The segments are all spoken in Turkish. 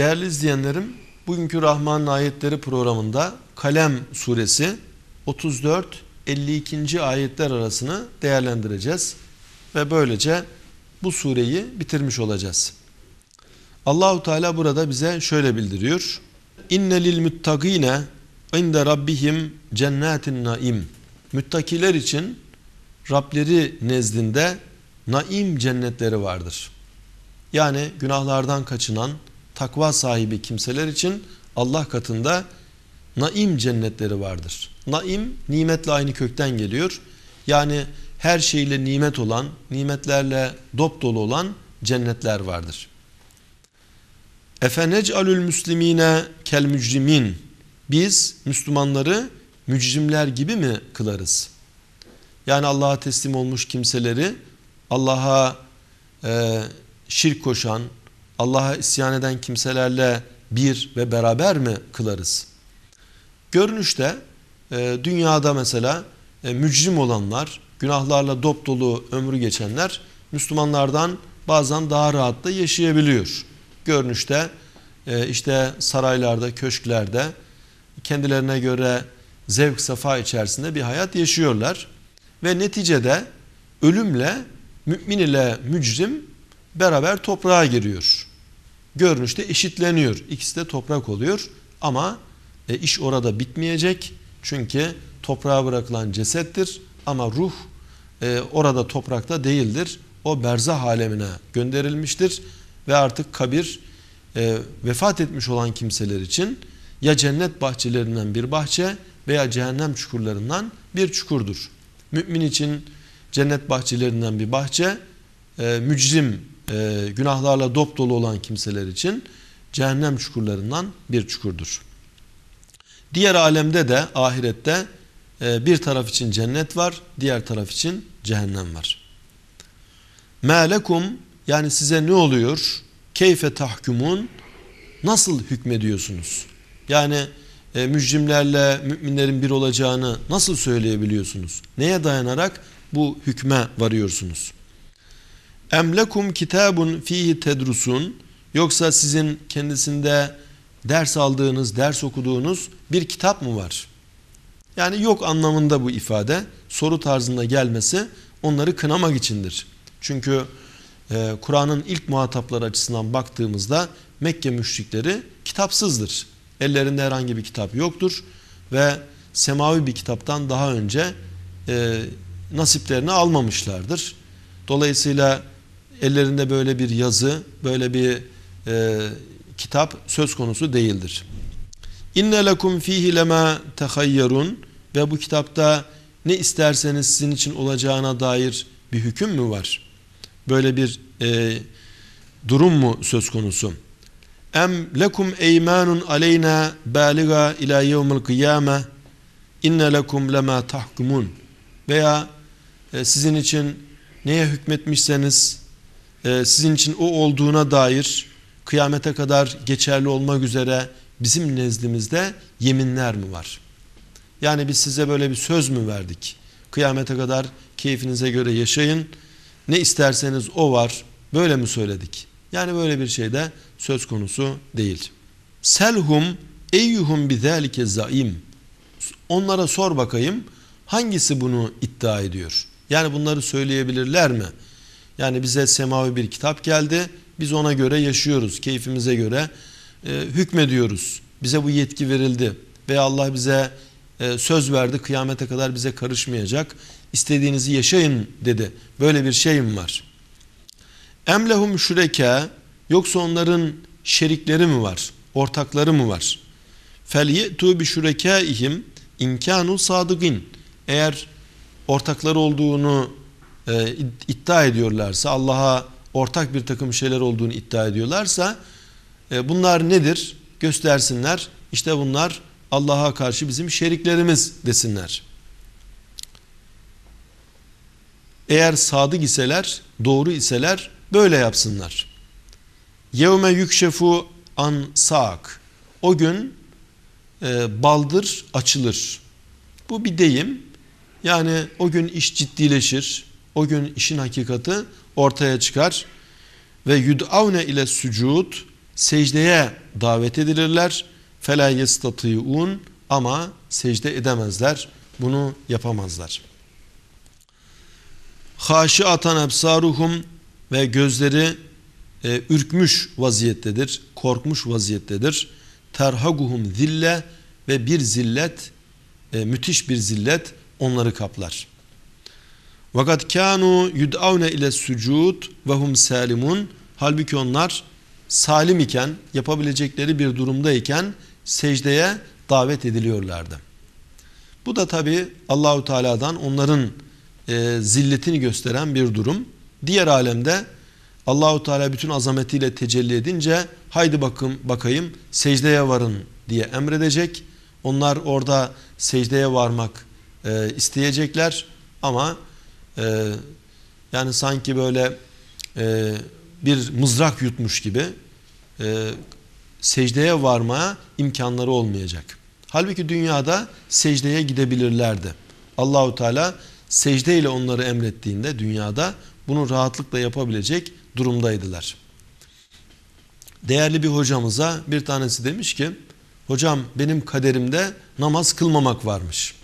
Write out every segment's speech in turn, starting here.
Değerli izleyenlerim, bugünkü Rahman ayetleri programında Kalem suresi 34-52. ayetler arasını değerlendireceğiz. Ve böylece bu sureyi bitirmiş olacağız. Allahu Teala burada bize şöyle bildiriyor. İnne lil muttaqine inde rabbihim cennetin naim. Müttakiler için Rableri nezdinde naim cennetleri vardır. Yani günahlardan kaçınan takva sahibi kimseler için Allah katında naim cennetleri vardır. Naim nimetle aynı kökten geliyor. Yani her şeyle nimet olan, nimetlerle dop dolu olan cennetler vardır. Efenec'alül müslimine kel mücrimin. Biz Müslümanları mücrimler gibi mi kılarız? Yani Allah'a teslim olmuş kimseleri Allah'a e, şirk koşan, Allah'a isyan eden kimselerle bir ve beraber mi kılarız? Görünüşte e, dünyada mesela e, mücrim olanlar, günahlarla dop dolu ömrü geçenler Müslümanlardan bazen daha rahat da yaşayabiliyor. Görünüşte e, işte saraylarda, köşklerde kendilerine göre zevk safa içerisinde bir hayat yaşıyorlar. Ve neticede ölümle mümin ile mücrim beraber toprağa giriyor. Görünüşte eşitleniyor. İkisi de toprak oluyor ama e, iş orada bitmeyecek. Çünkü toprağa bırakılan cesettir ama ruh e, orada toprakta değildir. O berzah alemine gönderilmiştir ve artık kabir e, vefat etmiş olan kimseler için ya cennet bahçelerinden bir bahçe veya cehennem çukurlarından bir çukurdur. Mümin için cennet bahçelerinden bir bahçe, e, mücrim, e, günahlarla dop dolu olan kimseler için cehennem çukurlarından bir çukurdur. Diğer alemde de ahirette e, bir taraf için cennet var, diğer taraf için cehennem var. Melekum yani size ne oluyor? Keyfe tahkumun nasıl hükmediyorsunuz? Yani e, mücrimlerle müminlerin bir olacağını nasıl söyleyebiliyorsunuz? Neye dayanarak bu hükme varıyorsunuz? Emlekum kitabun fihi tedrusun yoksa sizin kendisinde ders aldığınız, ders okuduğunuz bir kitap mı var? Yani yok anlamında bu ifade soru tarzında gelmesi onları kınamak içindir. Çünkü e, Kur'an'ın ilk muhatapları açısından baktığımızda Mekke müşrikleri kitapsızdır. Ellerinde herhangi bir kitap yoktur ve semavi bir kitaptan daha önce e, nasiplerini almamışlardır. Dolayısıyla ellerinde böyle bir yazı, böyle bir e, kitap söz konusu değildir. İnne lekum fihi lema tehayyerun ve bu kitapta ne isterseniz sizin için olacağına dair bir hüküm mü var? Böyle bir e, durum mu söz konusu? Em lekum eymanun aleyna baliga ila yevmil kıyame inne lekum lema tahkumun veya e, sizin için neye hükmetmişseniz e, sizin için o olduğuna dair kıyamete kadar geçerli olmak üzere bizim nezdimizde yeminler mi var? Yani biz size böyle bir söz mü verdik? Kıyamete kadar keyfinize göre yaşayın. Ne isterseniz o var. Böyle mi söyledik? Yani böyle bir şey de söz konusu değil. Selhum eyyuhum bizalike zaim. Onlara sor bakayım hangisi bunu iddia ediyor? Yani bunları söyleyebilirler mi? Yani bize semavi bir kitap geldi. Biz ona göre yaşıyoruz. Keyfimize göre e, hükmediyoruz. Bize bu yetki verildi. Veya Allah bize e, söz verdi. Kıyamete kadar bize karışmayacak. İstediğinizi yaşayın dedi. Böyle bir şey mi var? Emlehum şüreke yoksa onların şerikleri mi var? Ortakları mı var? Felyetu bi şurekeihim inkanu sadıgin. Eğer ortakları olduğunu e, iddia ediyorlarsa, Allah'a ortak bir takım şeyler olduğunu iddia ediyorlarsa e, bunlar nedir? Göstersinler. İşte bunlar Allah'a karşı bizim şeriklerimiz desinler. Eğer sadık iseler, doğru iseler böyle yapsınlar. Yevme yükşefu an sak. O gün e, baldır açılır. Bu bir deyim. Yani o gün iş ciddileşir. O gün işin hakikati ortaya çıkar ve yud'avne ile sucud secdeye davet edilirler. Fela yestatiun ama secde edemezler. Bunu yapamazlar. Haşi atan ebsaruhum ve gözleri e, ürkmüş vaziyettedir, korkmuş vaziyettedir. Terhaguhum zille ve bir zillet, e, müthiş bir zillet onları kaplar. Vakat kanu yud'avne ile sucud ve hum salimun. Halbuki onlar salim iken, yapabilecekleri bir durumdayken secdeye davet ediliyorlardı. Bu da tabi Allahu Teala'dan onların e, zilletini gösteren bir durum. Diğer alemde Allahu Teala bütün azametiyle tecelli edince haydi bakın bakayım secdeye varın diye emredecek. Onlar orada secdeye varmak e, isteyecekler ama e, yani sanki böyle e, bir mızrak yutmuş gibi e, secdeye varmaya imkanları olmayacak. Halbuki dünyada secdeye gidebilirlerdi. Allahu Teala secde ile onları emrettiğinde dünyada bunu rahatlıkla yapabilecek durumdaydılar. Değerli bir hocamıza bir tanesi demiş ki hocam benim kaderimde namaz kılmamak varmış.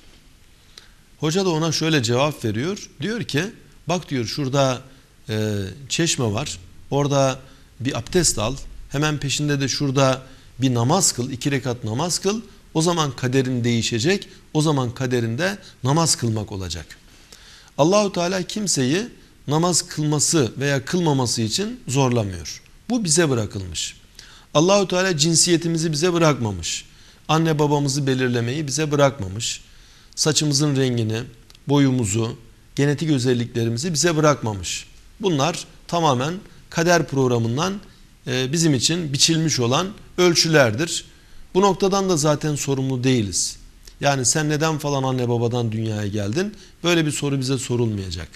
Hoca da ona şöyle cevap veriyor. Diyor ki bak diyor şurada e, çeşme var. Orada bir abdest al. Hemen peşinde de şurada bir namaz kıl. iki rekat namaz kıl. O zaman kaderin değişecek. O zaman kaderinde namaz kılmak olacak. Allahu Teala kimseyi namaz kılması veya kılmaması için zorlamıyor. Bu bize bırakılmış. Allahu Teala cinsiyetimizi bize bırakmamış. Anne babamızı belirlemeyi bize bırakmamış. Saçımızın rengini, boyumuzu, genetik özelliklerimizi bize bırakmamış. Bunlar tamamen kader programından e, bizim için biçilmiş olan ölçülerdir. Bu noktadan da zaten sorumlu değiliz. Yani sen neden falan anne babadan dünyaya geldin? Böyle bir soru bize sorulmayacak.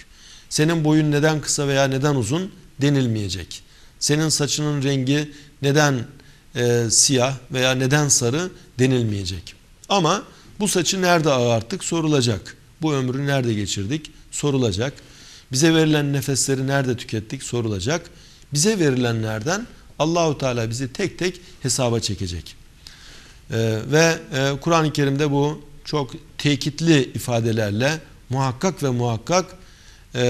Senin boyun neden kısa veya neden uzun denilmeyecek. Senin saçının rengi neden e, siyah veya neden sarı denilmeyecek. Ama bu saçı nerede ağarttık sorulacak. Bu ömrü nerede geçirdik sorulacak. Bize verilen nefesleri nerede tükettik sorulacak. Bize verilenlerden Allahu Teala bizi tek tek hesaba çekecek. Ee, ve e, Kur'an-ı Kerim'de bu çok tekitli ifadelerle muhakkak ve muhakkak e,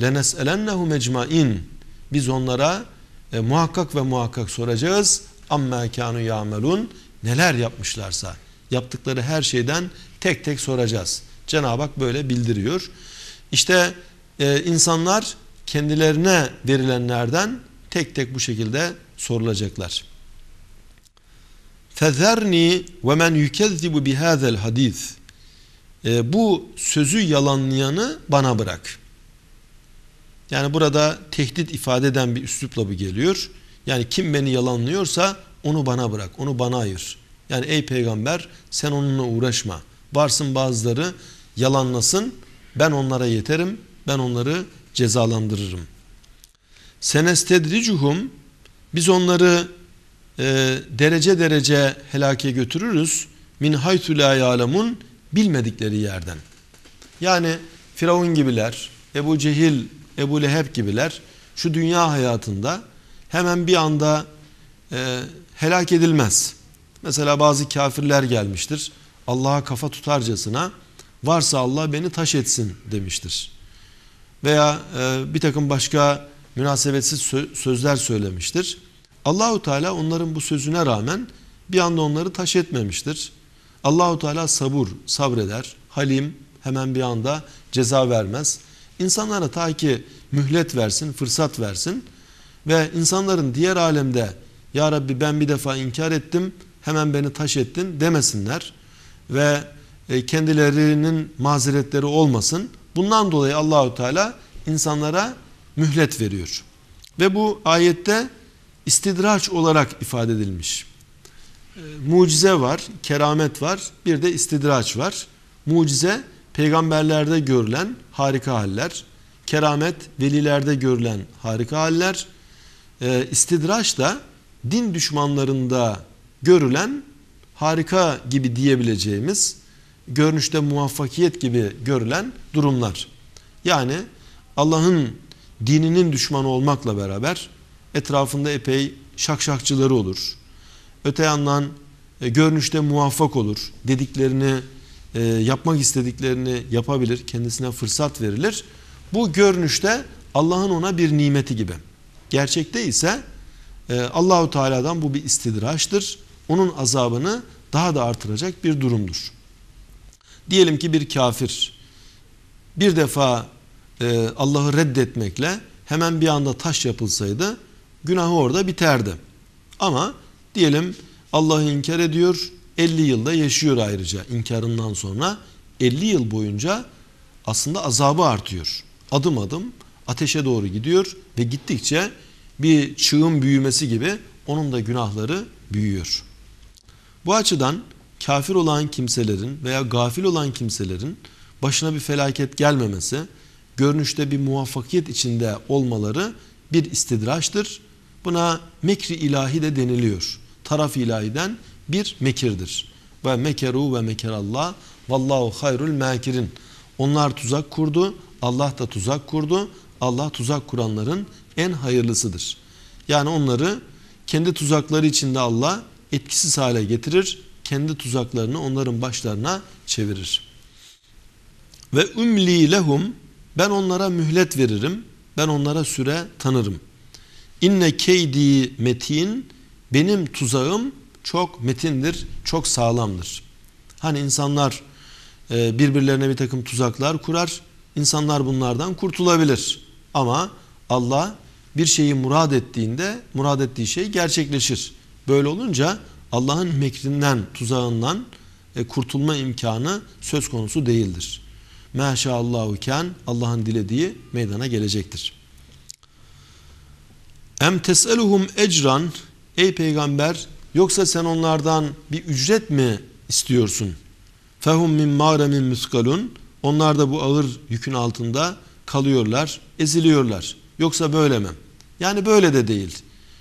lenes'elennehum ecmain biz onlara e, muhakkak ve muhakkak soracağız amma kanu yamelun neler yapmışlarsa yaptıkları her şeyden tek tek soracağız. Cenab-ı Hak böyle bildiriyor. İşte e, insanlar kendilerine verilenlerden tek tek bu şekilde sorulacaklar. Fezerni ve men yukezzibu bihâzel hadis. E, bu sözü yalanlayanı bana bırak. Yani burada tehdit ifade eden bir üslupla bu geliyor. Yani kim beni yalanlıyorsa onu bana bırak, onu bana ayır. Yani ey peygamber sen onunla uğraşma. Varsın bazıları yalanlasın, ben onlara yeterim, ben onları cezalandırırım. Senestedricuhum biz onları e, derece derece helake götürürüz. Min haythu la bilmedikleri yerden. Yani Firavun gibiler, Ebu Cehil, Ebu Leheb gibiler şu dünya hayatında hemen bir anda e, helak edilmez. Mesela bazı kafirler gelmiştir. Allah'a kafa tutarcasına varsa Allah beni taş etsin demiştir. Veya e, bir takım başka münasebetsiz sözler söylemiştir. Allahu Teala onların bu sözüne rağmen bir anda onları taş etmemiştir. Allahu Teala sabur, sabreder, halim hemen bir anda ceza vermez. İnsanlara ta ki mühlet versin, fırsat versin ve insanların diğer alemde ya Rabbi ben bir defa inkar ettim hemen beni taş ettin demesinler ve e, kendilerinin mazeretleri olmasın. Bundan dolayı Allahu Teala insanlara mühlet veriyor. Ve bu ayette istidraç olarak ifade edilmiş. E, mucize var, keramet var, bir de istidraç var. Mucize peygamberlerde görülen harika haller, keramet velilerde görülen harika haller, e, istidraç da din düşmanlarında görülen harika gibi diyebileceğimiz görünüşte muvaffakiyet gibi görülen durumlar. Yani Allah'ın dininin düşmanı olmakla beraber etrafında epey şakşakçıları olur. Öte yandan e, görünüşte muvaffak olur. Dediklerini e, yapmak istediklerini yapabilir. Kendisine fırsat verilir. Bu görünüşte Allah'ın ona bir nimeti gibi. Gerçekte ise e, Allahu Teala'dan bu bir istidraçtır. Onun azabını daha da artıracak bir durumdur. Diyelim ki bir kafir bir defa e, Allah'ı reddetmekle hemen bir anda taş yapılsaydı günahı orada biterdi. Ama diyelim Allah'ı inkar ediyor 50 yılda yaşıyor ayrıca inkarından sonra 50 yıl boyunca aslında azabı artıyor. Adım adım ateşe doğru gidiyor ve gittikçe bir çığın büyümesi gibi onun da günahları büyüyor. Bu açıdan kafir olan kimselerin veya gafil olan kimselerin başına bir felaket gelmemesi, görünüşte bir muvaffakiyet içinde olmaları bir istidraçtır. Buna mekri ilahi de deniliyor. Taraf ilahiden bir mekirdir. Ve mekeru ve mekerallah vallahu hayrul makirin. Onlar tuzak kurdu, Allah da tuzak kurdu. Allah tuzak kuranların en hayırlısıdır. Yani onları kendi tuzakları içinde Allah etkisiz hale getirir. Kendi tuzaklarını onların başlarına çevirir. Ve ümli lehum ben onlara mühlet veririm. Ben onlara süre tanırım. İnne keydi metin benim tuzağım çok metindir, çok sağlamdır. Hani insanlar e, birbirlerine bir takım tuzaklar kurar. İnsanlar bunlardan kurtulabilir. Ama Allah bir şeyi murad ettiğinde murad ettiği şey gerçekleşir. Böyle olunca Allah'ın mekrinden, tuzağından e, kurtulma imkanı söz konusu değildir. Maşallahu ken Allah'ın dilediği meydana gelecektir. Em teseluhum ecran ey peygamber yoksa sen onlardan bir ücret mi istiyorsun? Fehum min mağremin muskalun onlar da bu ağır yükün altında kalıyorlar, eziliyorlar. Yoksa böyle mi? Yani böyle de değil.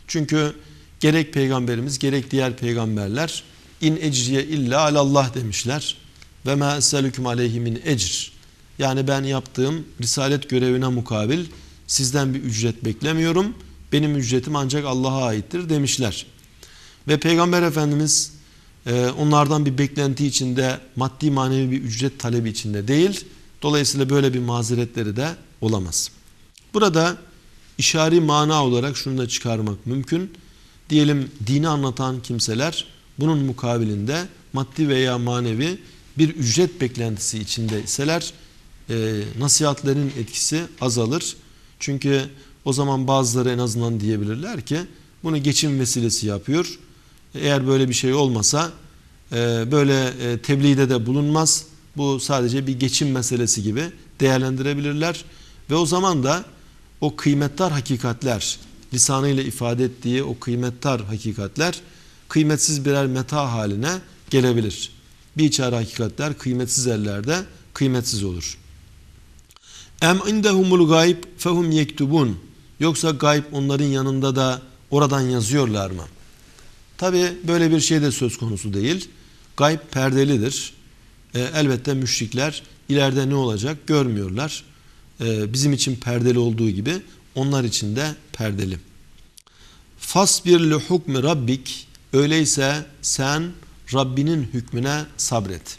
Çünkü gerek peygamberimiz gerek diğer peygamberler in ecriye illa alallah demişler. Ve ma eselüküm aleyhi min ecr. Yani ben yaptığım risalet görevine mukabil sizden bir ücret beklemiyorum. Benim ücretim ancak Allah'a aittir demişler. Ve Peygamber Efendimiz e, onlardan bir beklenti içinde maddi manevi bir ücret talebi içinde değil. Dolayısıyla böyle bir mazeretleri de olamaz. Burada işari mana olarak şunu da çıkarmak mümkün. Diyelim dini anlatan kimseler bunun mukabilinde maddi veya manevi bir ücret beklentisi içinde iseler e, nasihatlerin etkisi azalır. Çünkü o zaman bazıları en azından diyebilirler ki bunu geçim vesilesi yapıyor. Eğer böyle bir şey olmasa e, böyle e, tebliğde de bulunmaz. Bu sadece bir geçim meselesi gibi değerlendirebilirler. Ve o zaman da o kıymettar hakikatler, lisanıyla ifade ettiği o kıymettar hakikatler kıymetsiz birer meta haline gelebilir. Bir içeri hakikatler kıymetsiz ellerde kıymetsiz olur. Em indehumul gayb fehum yektubun. Yoksa gayb onların yanında da oradan yazıyorlar mı? Tabi böyle bir şey de söz konusu değil. Gayb perdelidir. E, elbette müşrikler ileride ne olacak görmüyorlar. E, bizim için perdeli olduğu gibi onlar için de perdeli. Fasbir li hukmi rabbik. Öyleyse sen Rabbinin hükmüne sabret.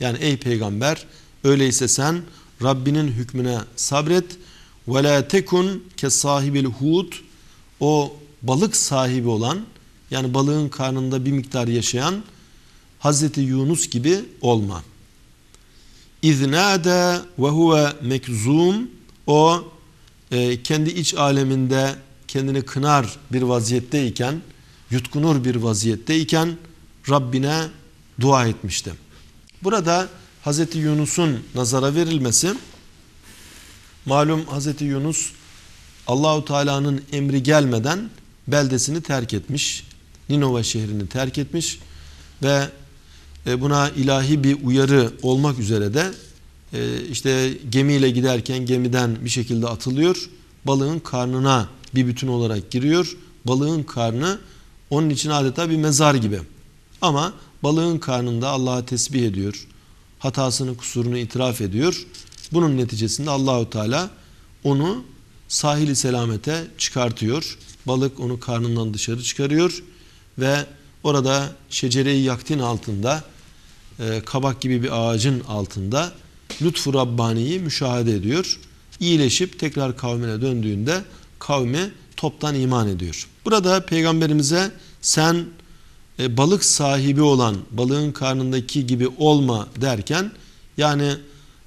Yani ey peygamber öyleyse sen Rabbinin hükmüne sabret. Ve la tekun ke sahibil hud o balık sahibi olan yani balığın karnında bir miktar yaşayan Hazreti Yunus gibi olma. İznâde ve huve mekzum o e, kendi iç aleminde kendini kınar bir vaziyetteyken yutkunur bir vaziyetteyken Rabbine dua etmişti. Burada Hazreti Yunus'un nazara verilmesi malum Hazreti Yunus Allahu Teala'nın emri gelmeden beldesini terk etmiş. Ninova şehrini terk etmiş ve e, buna ilahi bir uyarı olmak üzere de e, işte gemiyle giderken gemiden bir şekilde atılıyor. Balığın karnına bir bütün olarak giriyor. Balığın karnı onun için adeta bir mezar gibi. Ama balığın karnında Allah'a tesbih ediyor hatasını kusurunu itiraf ediyor. Bunun neticesinde Allahu Teala onu sahili selamete çıkartıyor. balık onu karnından dışarı çıkarıyor ve orada şecere-i yaktin altında e, kabak gibi bir ağacın altında lütfu Rabbani'yi müşahede ediyor. İyileşip tekrar kavmine döndüğünde kavmi toptan iman ediyor. Burada peygamberimize sen e, balık sahibi olan balığın karnındaki gibi olma derken yani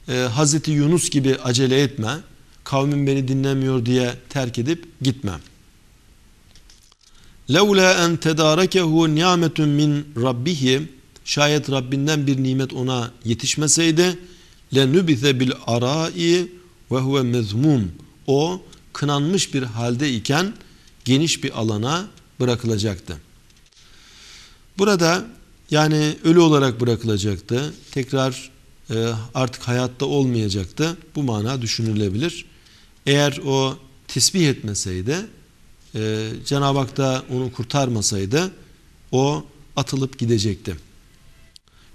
e, Hz. Yunus gibi acele etme kavmin beni dinlemiyor diye terk edip gitme. Leula en tedarakehu ni'metun min rabbihi şayet Rabbinden bir nimet ona yetişmeseydi lenübize bil arai ve huve mezmum. O kınanmış bir halde iken geniş bir alana bırakılacaktı. Burada yani ölü olarak bırakılacaktı. Tekrar e, artık hayatta olmayacaktı. Bu mana düşünülebilir. Eğer o tesbih etmeseydi, e, Cenab-ı Hak da onu kurtarmasaydı, o atılıp gidecekti.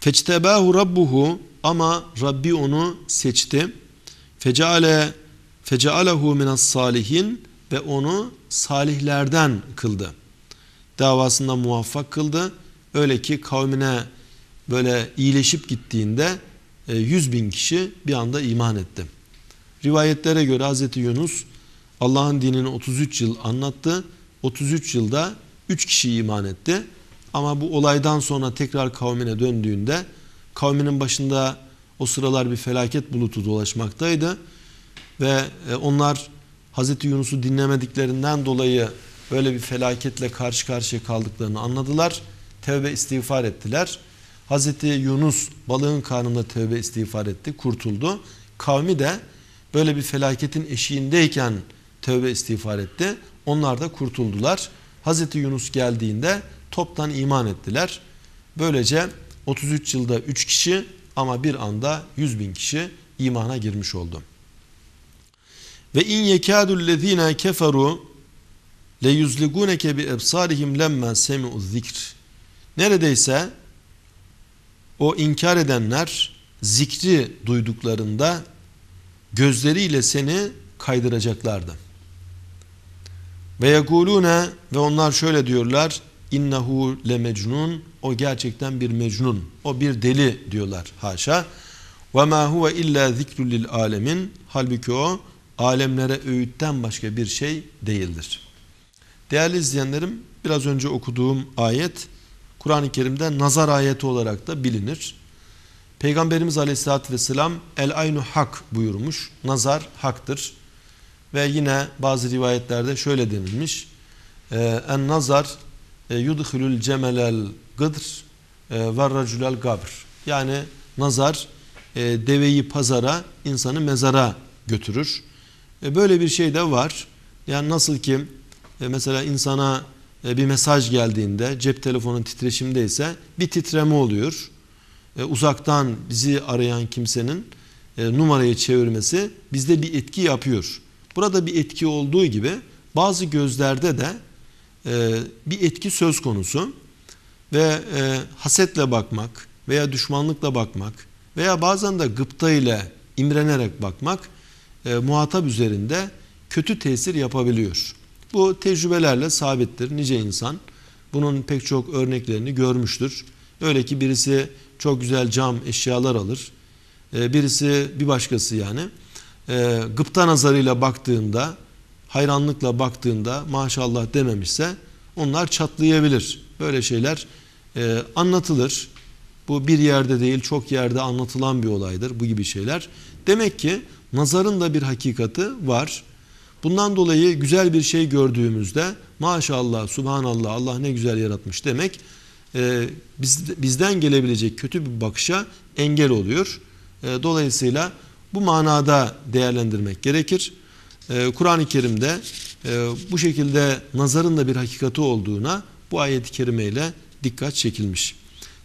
Feçtebahu rabbuhu ama Rabbi onu seçti. Feceale fecealehu minas salihin ve onu salihlerden kıldı. Davasında muvaffak kıldı. Öyle ki kavmine böyle iyileşip gittiğinde 100 e, bin kişi bir anda iman etti. Rivayetlere göre Hz. Yunus Allah'ın dinini 33 yıl anlattı. 33 yılda 3 kişi iman etti. Ama bu olaydan sonra tekrar kavmine döndüğünde kavminin başında o sıralar bir felaket bulutu dolaşmaktaydı. Ve e, onlar Hazreti Yunus'u dinlemediklerinden dolayı böyle bir felaketle karşı karşıya kaldıklarını anladılar. Tevbe istiğfar ettiler. Hazreti Yunus balığın karnında tevbe istiğfar etti, kurtuldu. Kavmi de böyle bir felaketin eşiğindeyken tevbe istiğfar etti. Onlar da kurtuldular. Hazreti Yunus geldiğinde toptan iman ettiler. Böylece 33 yılda 3 kişi ama bir anda 100 bin kişi imana girmiş oldu. Ve in yekadul lezine keferu le yuzliguneke bi ebsarihim lemma semi'u zikr. Neredeyse o inkar edenler zikri duyduklarında gözleriyle seni kaydıracaklardı. Ve yekulune ve onlar şöyle diyorlar innehu le mecnun o gerçekten bir mecnun o bir deli diyorlar haşa ve ma huve illa zikrul lil alemin halbuki o alemlere öğütten başka bir şey değildir. Değerli izleyenlerim biraz önce okuduğum ayet Kur'an-ı Kerim'de nazar ayeti olarak da bilinir. Peygamberimiz Aleyhisselatü Vesselam el aynu hak buyurmuş. Nazar haktır. Ve yine bazı rivayetlerde şöyle denilmiş. Ee, en nazar yudhulul cemelel gıdr e, ve raculel gabr. Yani nazar e, deveyi pazara, insanı mezara götürür. Böyle bir şey de var. Yani nasıl ki mesela insana bir mesaj geldiğinde cep telefonu titreşimdeyse bir titreme oluyor. Uzaktan bizi arayan kimsenin numarayı çevirmesi bizde bir etki yapıyor. Burada bir etki olduğu gibi bazı gözlerde de e, bir etki söz konusu ve e, hasetle bakmak veya düşmanlıkla bakmak veya bazen de gıpta ile imrenerek bakmak e, muhatap üzerinde kötü tesir yapabiliyor. Bu tecrübelerle sabittir. Nice insan bunun pek çok örneklerini görmüştür. Öyle ki birisi çok güzel cam eşyalar alır. Birisi bir başkası yani gıpta nazarıyla baktığında, hayranlıkla baktığında maşallah dememişse onlar çatlayabilir. Böyle şeyler e, anlatılır. Bu bir yerde değil çok yerde anlatılan bir olaydır bu gibi şeyler. Demek ki nazarın da bir hakikati var. Bundan dolayı güzel bir şey gördüğümüzde maşallah, subhanallah, Allah ne güzel yaratmış demek e, biz, bizden gelebilecek kötü bir bakışa engel oluyor. E, dolayısıyla bu manada değerlendirmek gerekir. Ee, Kur'an-ı Kerim'de e, bu şekilde nazarın da bir hakikati olduğuna bu ayet-i kerimeyle dikkat çekilmiş.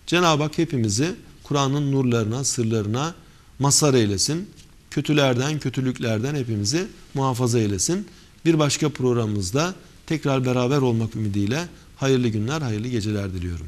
Cenab-ı Hak hepimizi Kur'an'ın nurlarına, sırlarına mazhar eylesin. Kötülerden, kötülüklerden hepimizi muhafaza eylesin. Bir başka programımızda tekrar beraber olmak ümidiyle hayırlı günler, hayırlı geceler diliyorum.